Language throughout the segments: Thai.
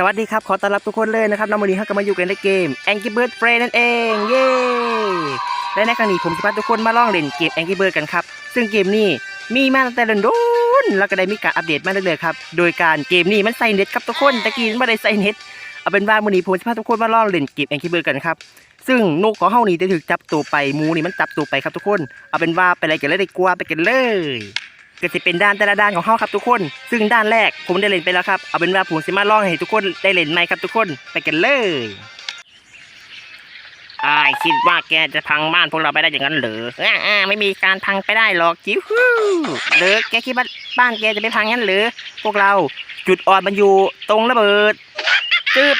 สวัสดีครับ ขอต้อนรับทุกคนเลยนะครับน้องมอนีฮักก็มาอยู่กันในเกม Angry Bird Friend นั่นเอง เย้ และในครั้งนี้ผมจะพาทุกคนมาลองเล่นเกม Angry Bird กันครับ ซึ่งเกมนี้มีมาตั้งแต่เดินดนแล้วก็ได้มีการอัปเดตมาเรื่อยๆครับ โดยการเกมนี้มันใส่เน็ตครับทุกคนตะกี้มันไม่ได้ใส่เน็ต เอาเป็นว่ามือนี้ผมจะพาทุกคนมาลองเล่นเกม Angry Bird กันครับ ซึ่งนกของเฮานี่จะถูกจับตัวไปมูนี่มันจับตัวไปครับทุกคน เอาเป็นว่าไปอะไรกันเลยดีกว่าไปกันเลย ก็จะเป็นด้านแต่ละด้านของเฮาครับทุกคน ซึ่งด้านแรกผมได้เล่นไปแล้วครับ เอาเป็นว่าผมจะมาลองให้ทุกคนได้เล่นไหมครับทุกคน ไปกันเลยไอคิดว่าแกจะพังบ้านพวกเราไปได้อย่างนั้นเหรออ่าอ่าไม่มีการพังไปได้หรอกจิ้วหรือแกคิดว่าบ้านแกจะไปพังงั้นหรือ พวกเราจุดอ่อนมันอยู่ตรงระเบิดจึบ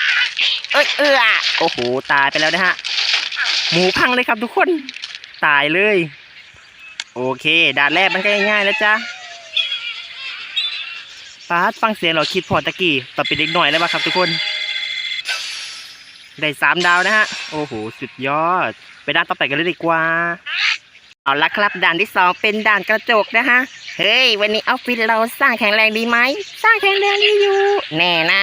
เอ้ยเออโอ้โห ตายไปแล้วนะฮะ หมูพังเลยครับทุกคน ตายเลย โอเค ด่านแรกมันก็ง่ายๆแล้วจ้ะปาดฟังเสียงเราคิดพอตะกี้ต่อนเป็นเด็กหน่อยแล้วป่ะครับทุกคน ได้สามดาวนะฮะ โอ้โห สุดยอด ไปด้านต่อไปกันเลยดีกว่า เอาละครับ ด่านที่สองเป็นด่านกระจกนะฮะ เฮ้ย วันนี้ออฟฟิศเราสร้างแข็งแรงดีไหม สร้างแข็งแรงดีอยู่ แน่นะ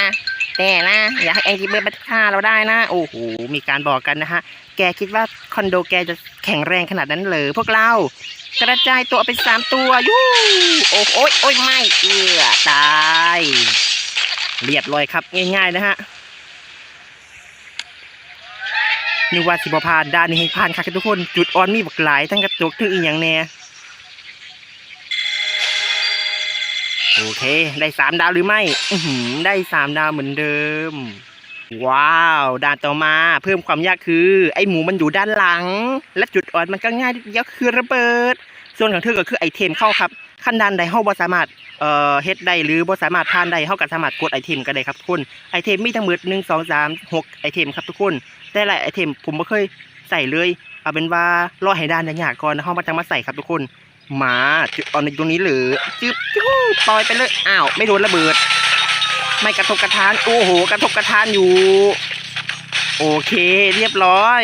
แน่นะ อยากให้แองกี้เบิร์ดมาฆ่าเราได้นะ โอ้โห มีการบอกกันนะฮะ แกคิดว่าคอนโดแกจะแข็งแรงขนาดนั้นเหรอพวกเรา กระจายตัวเป็นสามตัวยูโอ้โอยโอ้ยไม่เอื้อตายเรียบร้อยครับ ง่าย ๆ นะฮะนี่ว่าสิบพานด้านนี้ให้ผ่านค่ะทุกคน จุดอ่อนมีบักหลาย ทั้งกระจกถึงอีกอย่างแน่โอเค ได้สามดาวหรือไม่ ได้สามดาวเหมือนเดิม ว้าว ด่านต่อมาเพิ่มความยากคือ ไอหมูมันอยู่ด้านหลัง และจุดอ่อนมันก็ง่ายเดียวคือระเบิด ส่วนของเธอก็คือไอเทมเข้าครับ ขั้นด้านใดเฮาบ่สามารถเอ่อเฮ็ดได้หรือบ่สามารถผ่านได้เฮาก็สามารถกดไอเทมก็ได้ครับทุกคนไอเทมมีทั้งหมด1 2 3 6ไอเทมครับทุกคน แต่ละไอเทมผมบ่เคยใส่เลย เอาเป็นว่ารอให้ด้านยากก่อนเฮามาจังมาใส่ครับทุกคนมาจุดอ่อนในตรงนี้หรือจึ๊บจู้ปล่อยไปเลยอ้าวไม่โดนระเบิด ไม่กระทบกระทาน โอ้โห กระทบกระทานอยู่ โอเค เรียบร้อย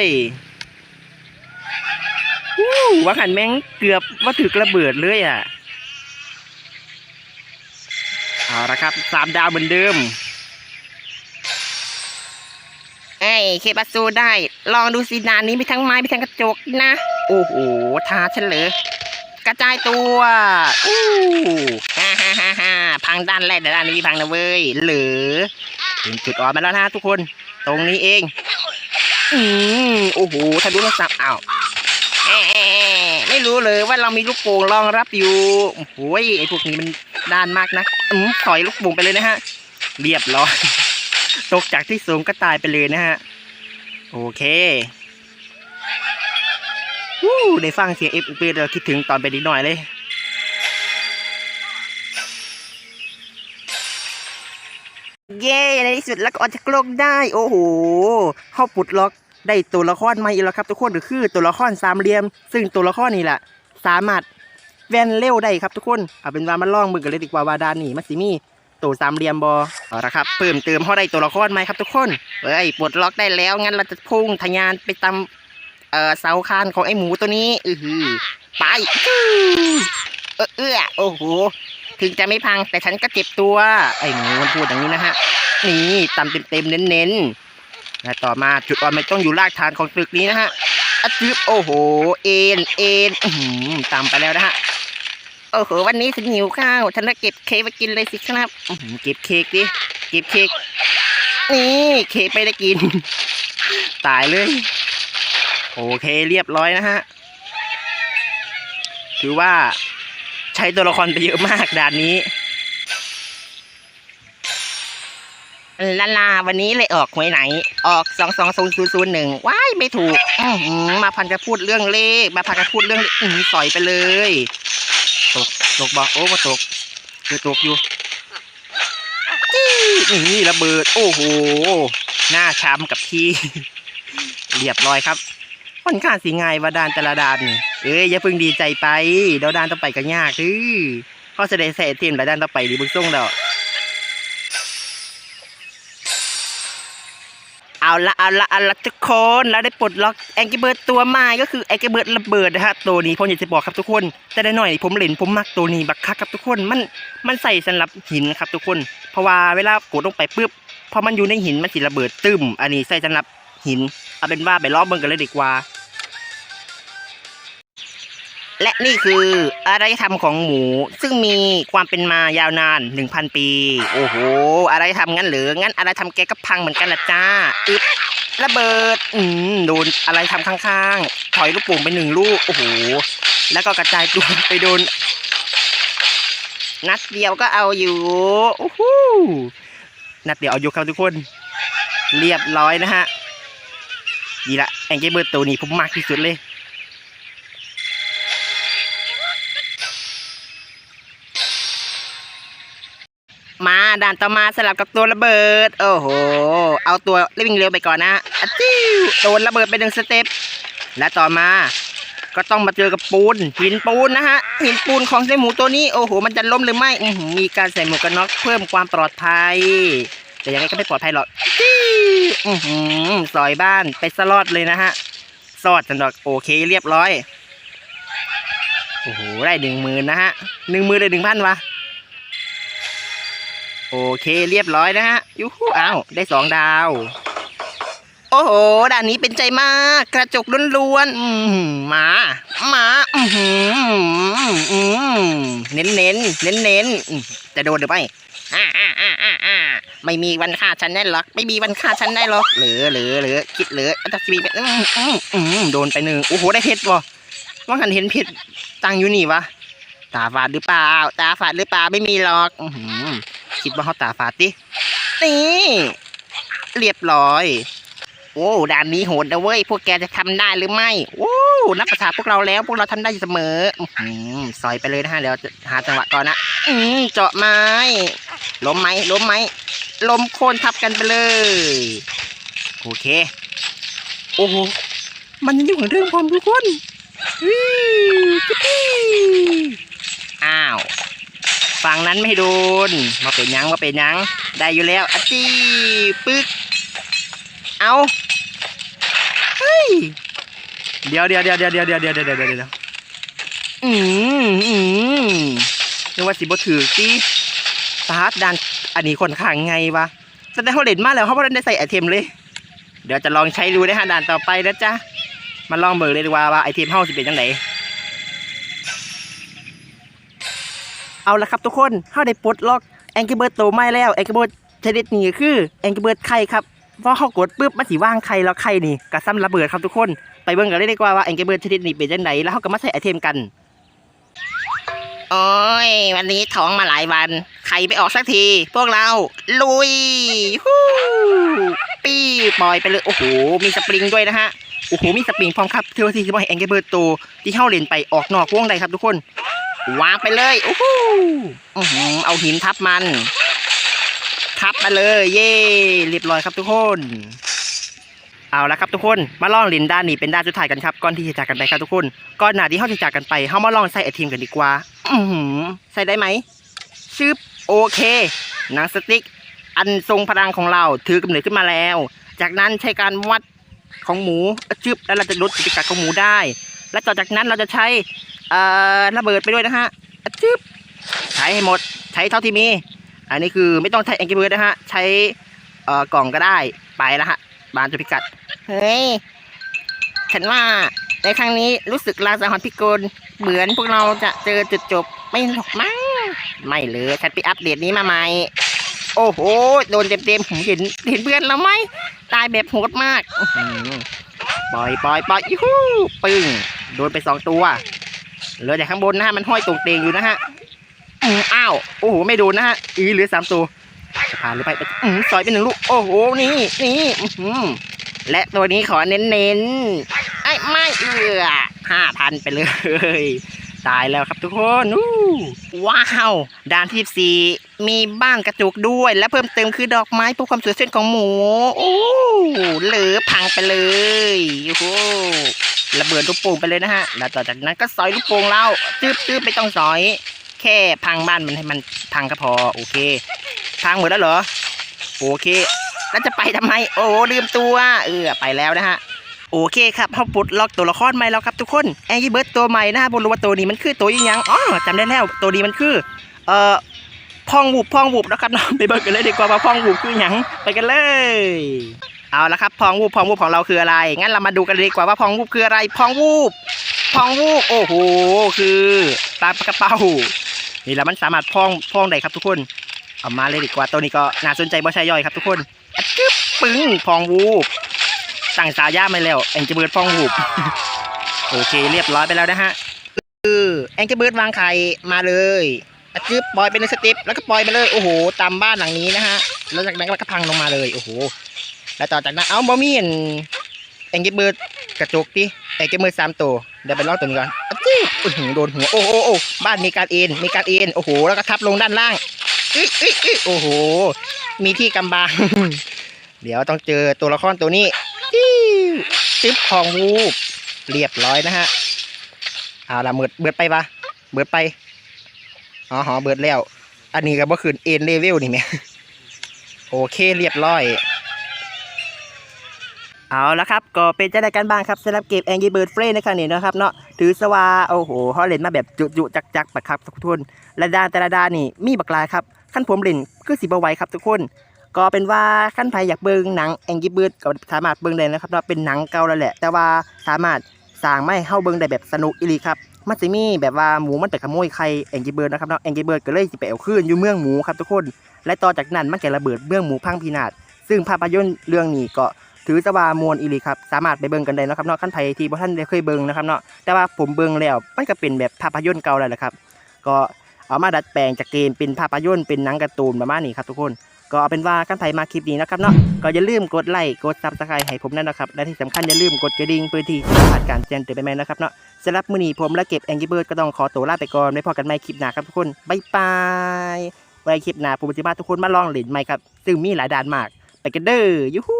วู้ว่าขันแม่งเกือบว่าถือกระเบิดเลยอะ เอาละครับสามดาวเหมือนเดิม เอ้ยเคบัสซูได้ ลองดูสินานนี้มีทั้งไม้มีทั้งกระจกนะ โอ้โหท้าฉันเลยก ระจายตัวอู้ฮ่าฮ่าฮ่าฮ่าพังด้านแรกแต่ด้านนี้พังนะเว้ยหลือถึงจุดอ่อนมาแล้วนะทุกคน ตรงนี้เอง อืมโอ้โหถ้าดูโทรศัพท์อ้าวไม่รู้เลยว่าเรามีลูกโป่งรองรับอยู่โอ้โหไอพวกนี้มันด้านมากนะอืมถอยลูกโป่งไปเลยนะฮะ เรียบร้อยตกจากที่สูงก็ตายไปเลยนะฮะ โอเค วู้ได้ฟังเสียงเอฟเเราคิดถึงตอนเป็นเด็กหน่อยเลยเย้ในที่สุดแล้วก็ออกจากโลกได้ โอ้โหเข้าปลดล็อกได้ตัวละครใหม่อีกแล้วครับทุกคนก็คือตัวละครสามเหลี่ยม ซึ่งตัวละครนี่แหละสามารถแวนเร็วได้ครับทุกคนเอาเป็นว่ามาล่องมือกันเลยดีกว่าวาดานนี่มัสิมีตัวสามเหลี่ยมบอเอาละครับเพิ่มเติมเข้าได้ตัวละครใหม่ครับทุกคนเฮ้ยปลดล็อกได้แล้วงั้นเราจะพุ่งทะยานไปตาม เอ่อเสาคานของไอ้หมูตัวนี้ อือหือไปอื้อเออเอื้อโอ้โหถึงจะไม่พังแต่ฉันก็เจ็บตัว ไอ้หมูมันพูดอย่างนี้นะฮะ นี่ตำเต็มๆเน้นๆและต่อมาจุดอ่อนมันต้องอยู่รากฐานของตึกนี้นะฮะอะจึบโอ้โห เอ็นเอ็นอื้อหือตามไปแล้วนะฮะโอ้โหวันนี้ฉันหิวข้าวฉันจะเก็บเค้กมากินเลยสิครับอื้อหือเก็บเค้กดิเก็บเค้กนี่เค้กไม่ได้กิน ตายเลย โอเคเรียบร้อยนะฮะ ถือว่าใช้ตัวละครไปเยอะมากด่านนี้ลาลาวันนี้เลยออกหวยไหน ออกสองสองศูนย์ศูนย์ศูนย์หนึ่งว้ายไม่ถูกมาพันจะพูดเรื่องเลข มาพันจะพูดเรื่องอือสอยไปเลย ตก ตกบอกโอ้มาตกคือตกอยู่จี้นี่ระเบิด โอ้โห หน้าช้ำกับที่ เรียบร้อยครับ ค่อนข้างสิง่ายว่าดานแต่ละดานนี่เอ้ยอย่าเพิ่งดีใจไปเดี๋ยวดานต่อไปก็ยากคือเขาจะได้ใส่เทียมแล้วดานต่อไปดีบุญส่งดอกเอาละเอาละเอาละทุกคนแล้วได้ปลดล็อกแองกิเบิร์ดตัวใหม่ก็คือแองกิเบิร์ดระเบิดนะฮะตัวนี้ผมอยากจะบอกครับทุกคน แต่ได้หน่อยผมเล่นผมมักตัวนี้บักคักครับทุกคนมันมันใส่สำหรับหินครับทุกคน เพราะว่าเวลากดลงไปปุ๊บพอมันอยู่ในหินมันสิระเบิดตึมอันนี้ใส่สำหรับหินเอาเป็นว่าไปล้องเบิ่งกันเลยดีกว่า และนี่คืออารยธรรมของหมู ซึ่งมีความเป็นมายาวนาน 1,000 ปี โอ้โหอารยธรรมงั้นหรืองั้นอารยธรรมแกก็พังเหมือนกันละจ้าอึบระเบิดอืมโดนอะไรทำข้างๆถอยลูกโป่งไปหนึ่งลูกโอ้โหแล้วก็กระจายตัวไปโดน นัดเดียวก็เอาอยู่โอ้โหนัดเดียวเอาอยู่ครับทุกคน เรียบร้อยนะฮะดีละแองเกิลเบิร์ตตัวนี้ผมมากที่สุดเลย ด่านต่อมาสลับกับตัวระเบิด โอ้โห เอาตัววิ่งเร็วไปก่อนนะอะจิ้วโดนระเบิดไปหนึ่งสเต็ป และต่อมา ก็ต้องมาเจอกับปูน หินปูนนะฮะ หินปูนของไส้หมูตัวนี้ โอ้โห มันจะล้มหรือไม่ มีการใส่หมวกกันน็อกเพิ่มความปลอดภัย แต่ยังไงก็ไม่ปลอดภัยหรอกสอือหือซอยบ้านไปสลอดเลยนะฮะ สอดจันดอกโอเคเรียบร้อย โอ้โห ได้หนึ่งหมื่นนะฮะหนึ่งหมื่นเลยหนึ่งพันวะ โอเคเรียบร้อยนะฮะยูฮูอ้าวได้สองดาว โอ้โหด่านนี้เป็นใจมาก กระจกล้วนๆมหมามาอืเน้นเน้นเน้นเน้นจะโดนหรือไม่อ่าอ่าอ่าอ่าไม่มีวันฆ่าฉันได้หรอก ไม่มีวันฆ่าฉันได้หรอกเหลือเหลือเหลือคิดเหลืออัตชีเป็นโดนไปหนึ่งโอ้โหได้เพชรบ่ว่าหันเห็นเพชรตังอยู่นี่วะ ตาฝาดหรือเปล่า ตาฝาดหรือเปล่าไม่มีหรอกอคิดว่าเขาตาฝาดดินี่เรียบร้อย โอ้ด่านนี้โหดนะเว้ยพวกแกจะทำได้หรือไม่โอ้นับประชาพวกเราแล้ว พวกเราทำได้เสมออื้อหือซอยไปเลยนะฮะเดี๋ยวหาจังหวะก่อนนะอืมเจาะไม้ล้มไหมล้มไหมล้มโคนทับกันไปเลย โอเค โอ้โหมันยังอยู่เหมือนเดิมทุกคนวิวจิ๊บปี้ อ้าวฝั่งนั้นไม่โดนมาเป็นยังมาเป็นยัง ได้อยู่แล้วอจี้ปึ๊ก เอาเฮ้ยเดี๋ยวเดี๋ยวเดี๋ยวเดี๋ยวเดี๋ยวเดี๋ยวเดี๋ยวเดี๋ยวเดี๋ยวเดี๋ยวอืมอืมนึกว่าสิบถือตีสตาร์ทดันอันนี้คนข้างไงวะแสดงเขาเล่นมากแล้วเขาไม่ได้ใส่ไอเทมเลย เดี๋ยวจะลองใช้ดูนะฮะด่านต่อไปนะจ๊ะมาลองเบิกเลยดีกว่าว่าไอเทมเฮาสิเป็นจังได เอาละครับทุกคนเข้าได้ปลดล็อกแองกิเบิร์ตโตไม่แล้วแองกิเบิร์ตชนิดนี้คือแองกิเบิร์ตไข่ครับพอเขากดปุ๊บมันสิว่างไข่แล้วไข่นี่กระซ้ำระเบิดครับทุกคน ไปเบิ่งกันเลยดีกว่าว่าแองกิเบิร์ตชนิดนี้เป็นจังไดแล้วเขาก็มาใส่ไอเทมกันโอ้ยวันนี้ท้องมาหลายวัน ไข่ไปออกสักที พวกเราลุยฮู้ปี้ปล่อยไปเลย โอ้โห มีสปริงด้วยนะฮะ โอ้โห มีสปริงพร้อมครับเทวทีที่บอกให้แองเกเบิร์ตโตที่เข้าเลนไปออกนอกวงใดครับทุกคน วางไปเลยโอ้โหอื้อหือเอาหินทับมัน ทับมาเลย เย่เรียบร้อยครับทุกคน เอาละครับทุกคน มาลองล่นด้านนี้เป็นด้านสุดท้ายกันครับ ก่อนที่จะจากกันไปครับทุกคน ก่อนหน้าที่เขาจะจากกันไปเขามาลองใส่ไอทีมกันดีกว่า อือหือใส่ได้ไหมชึบโอเค หนังสติ๊ก อันทรงพลังของเราถือกำเนิดขึ้นมาแล้ว จากนั้นใช้การวัดของหมูชึบแล้วเราจะลดกิกรรมของหมูได้ และต่อจากนั้นเราจะใช้ ระเบิดไปด้วยนะฮะชึบใช้ให้หมดใช้เท่าที่มี อันนี้คือไม่ต้องใช้แองกิเบิร์ดนะฮะ ใช้กล่องก็ได้ไปแล้วฮะ บานจุพิกัด เฮ้ย ฉันว่าในครั้งนี้รู้สึกลาสังหรพิกลเหมือนพวกเราจะเจอจุดจบไม่หรอกมั้งไม่เลยฉันไปอัปเดตนี้มาใหม่โอ้โห โดนเต็มๆผมเห็นเห็นเพื่อนแล้วไหมตายแบบโหดมากปล่อยปล่อยปล่อยยูฮูปึ้งโดนไปสองตัว เหลือแต่ข้างบนนะฮะมันห้อยตรงเตงอยู่นะฮะอ้าวโอ้โหไม่โดนนะฮะอีเหลือสามตัวจะผ่านหรือไปอืมซอยไปหนึ่งลูกโอ้โหนี่นี่อือหือและตัวนี้ขอเน้นๆไอ้ไม่เอือห้าพันไปเลยตายแล้วครับทุกคนว้าว ด่านที่สี่มีบ้านกระจุกด้วย และเพิ่มเติมคือดอกไม้เพื่อความสวยเส้นของหมูโอ้เหลือพังไปเลยโอ้ ระเบิดลูกโป่งไปเลยนะฮะ แล้วต่อจากนั้นก็สอยลูกโป่งเราจืบจืบไม่ต้องสอย แค่พังบ้านมันให้มันพังก็พอ โอเค พังหมดแล้วเหรอ โอเค แล้วจะไปทำไม โอ้ลืมตัว เออ ไปแล้วนะฮะ โอเคครับเขาปลดล็อกตัวละครใหม่แล้วครับทุกคน แองกี้เบิร์ดตัวใหม่นะฮะบนรู้ว่าตัวนี้มันคือตัวยังยังอ๋อจำได้แล้ว ตัวนี้มันคือ เอ่อพองวูบพองวูบนะครับเนาะไปเบิกกันเลยดีกว่าว่าพองวูบคือหยังไปกันเลย เอาละครับพองวูบพองวูบของเราคืออะไร งั้นเรามาดูกันดีกว่าว่าพองวูบคืออะไร พองวูบพองวูบโอ้โหคือปลากระเป๋านี่แหละมันสามารถพองพองได้ครับทุกคนเอามาเลยดีกว่าตัวนี้ก็น่าสนใจบ่ใช่ย่อยครับทุกคนจึ๊บปึ้งพองวูบตั้งสาย่ามาแล้วแองจะเบิร์ดพองวูบโอเคเรียบร้อยไปแล้วนะฮะเออแองจะเบิร์ดวางไข่มาเลยจึ๊บปล่อยเป็นสเต็ปแล้วก็ปล่อยไปเลยโอ้โหตามบ้านหลังนี้นะฮะแล้วจากนั้นก็พังลงมาเลยโอ้โห แล้วต่อจากนั้นเอาบอมี่แองเกเบิร์ดกระจกดิแองเกเบิร์ดสามตัวเดี๋ยวไปล่อตัวนี้ก่อนอื้อหือโดนหัวโอ้โหโอ้บ้านมีการเอ็นมีการเอ็นโอ้โหแล้วก็ทับลงด้านล่างอึ๊อึ๊อึ๊โอ้โห มีที่กำบังเดี๋ยวต้องเจอตัวละครตัวนี้จิ๊บพองวูบเรียบร้อยนะฮะเอาละเบิดเบิดไปปะเบิดไปอ๋อหอเบิดแล้ว อันนี้ก็บ่ขึ้นเอ็นเลเวลนี่แหม่โอเคเรียบร้อย เอาละครับ ก็เป็นจะได้กันบ้างครับสำหรับเกม Angry Bird f r e e ในะครั้งนี้นะครับเนาะถือสว่าโอ้โหเขาเลนมาแบบจุจุจักๆปะครับทุกคนและดานแต่ละดานนี่มีบักลายครับขั้นผมเล่นคือสิบไว้ครับทุกคน ก็เป็นว่าขั้นใครอยากเบิ่งหนัง Angry Bird ก็สามารถเบิ่งได้นะครับเนาะเป็นหนังเก่าแล้วแหละ แต่ว่าสามารถสร้างไม่ให้าเบิ่งได้แบบสนุกอีหลีครับมันจะมีแบบว่าหมูมันไปขโมยไข่ Angry Bird นะครับเนาะ Angry Bird ก็เลยสิไปเอาคืนอยู่เมืองหมูครับทุกคน และต่อจากนั้นมันแกระเบิดเมืองหมูพังพินาศซึ่งภาพยนตร์เรื่องนี้ก็ ถือสว่ามวลอีหลีครับสามารถไปเบิ่งกันได้นะครับเนาะขั้นไผที่บ่ท่านได้เคยเบิ่งนะครับเนาะแต่ว่าผมเบิ่งแล้วมันก็เป็นแบบภาพยนตร์เก่าแล้วละครับก็เอามาดัดแปลงจากเกมเป็นภาพยนตร์เป็นหนังการ์ตูนประมาณนี้ครับทุกคนก็เอาเป็นว่าขั้นไผมาคลิปนี้นะครับเนาะก็อย่าลืมกดไลค์กดซับสไครต์ให้ผมนั่นนะครับและที่สำคัญอย่าลืมกดกระดิ่งเพื่อที่จะพลาดการแจ้งเตือนไปแม่นะครับเนาะสำหรับมื้อนี้ผมและเก็บแองกี้เบิร์ดก็ต้องขอตัวลาไปก่อนไว้พบกันใหม่คลิปหน้าครับทุกคนบ๊ายบายไว้คลิปหน้าผมจะพาทุกคนมาลองเล่นใหม่ครับซึ่งมีหลายด่านมากไปกันเด้อยูฮู